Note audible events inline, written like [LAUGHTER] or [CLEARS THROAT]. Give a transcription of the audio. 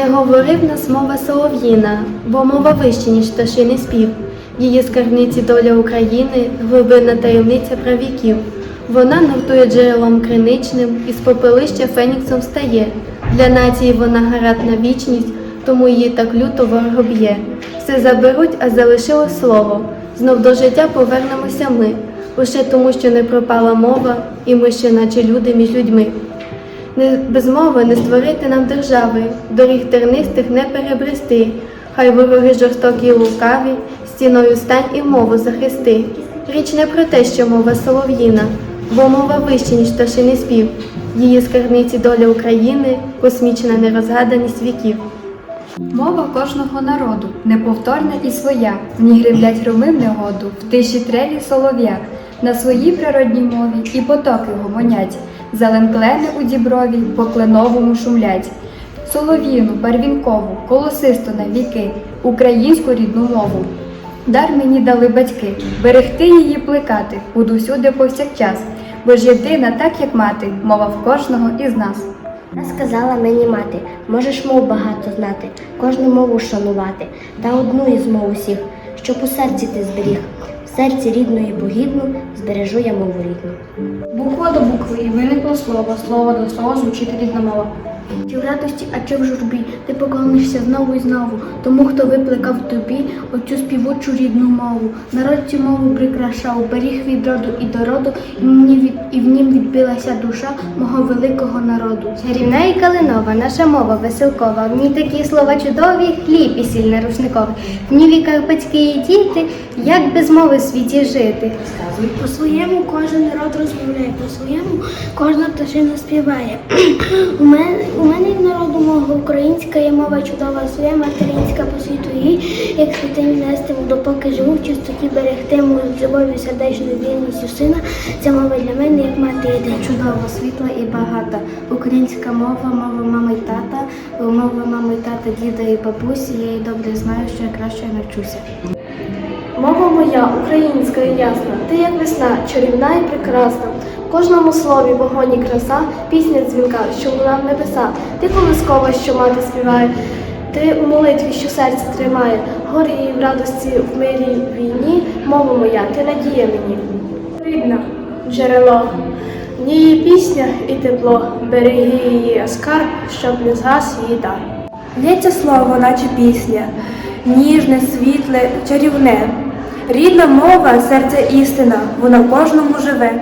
Не говорив нас мова солов'їна, бо мова вища, ніж пташиний спів. Її скарбниці доля України, глибинна таємниця правіків. Вона нуртує джерелом криничним, із попелища феніксом встає. Для нації вона гарантна вічність, тому її так люто ворог б'є. Все заберуть, а залишило слово. Знов до життя повернемося ми, лише тому, що не пропала мова, і ми ще наче люди між людьми. Без мови не створити нам держави, доріг тернистих не перебрести. Хай вороги жорстокі й лукаві, стіною стань і мову захисти. Річ не про те, що мова солов'їна, бо мова вища, ніж пташиний спів. Її скарбниці доля України, космічна нерозгаданість віків. Мова кожного народу неповторна і своя. В ній гримлять громи в негоду, в тиші трелі солов'я. На своїй природній мові і потоки гомонять. Зелен клени у діброві по кленовому шумлять. Солов'їну, барвінкову, колосисту на віки, українську рідну мову. Дар мені дали батьки, берегти її плекати, буду всюди повсякчас, бо ж єдина, так як мати, мова в кожного із нас. Та сказала мені мати, можеш мов багато знати, кожну мову шанувати, та одну із мов усіх, щоб у серці ти зберіг. В серці рідну і богідну збережу я мову рідну. Буква до букви і виникло слово, слово до слова звучить рідна мова. Чи в радості, а чи в журбі, ти поклонишся знову і знову, тому, хто викликав тобі оцю співучу рідну мову. Народ цю мову прикрашав, беріг від роду і до роду, і, мені від, і в нім відбилася душа мого великого народу. Чарівна і калинова, наша мова веселкова, в ній такі слова чудові, хліб і сіль рушниковий. В ній і карпатські і діти, як без мови в світі жити. По своєму кожен народ розмовляє, по своєму кожна пташина співає. [CLEARS THROAT] у мене у мене народу мова українська є мова чудова, своя материнська по світу її, як святині нестиму, допоки живу в чистоті берегтиму з любов'ю сердечною вільністю сина. Ця мова для мене як мати єдина. Чудова, світла і багата. Українська мова, мова мами й тата, мова мами й тата, діда і бабусі. Я її добре знаю, що я краще навчуся. Мова моя, українська і ясна, ти як весна, чарівна і прекрасна. Кожному слові вогонь і краса, пісня дзвінка, що луна в небеса. Ти колискова, що мати співає, ти у молитві, що серце тримає, горі в радості в мирі в війні. Мова моя, ти надія мені. Рідна, джерело, в ній пісня і тепло, береги її скарб, щоб не згас її дар. Лється слово, наче пісня, ніжне, світле, чарівне. Рідна мова, серце істина, вона в кожному живе.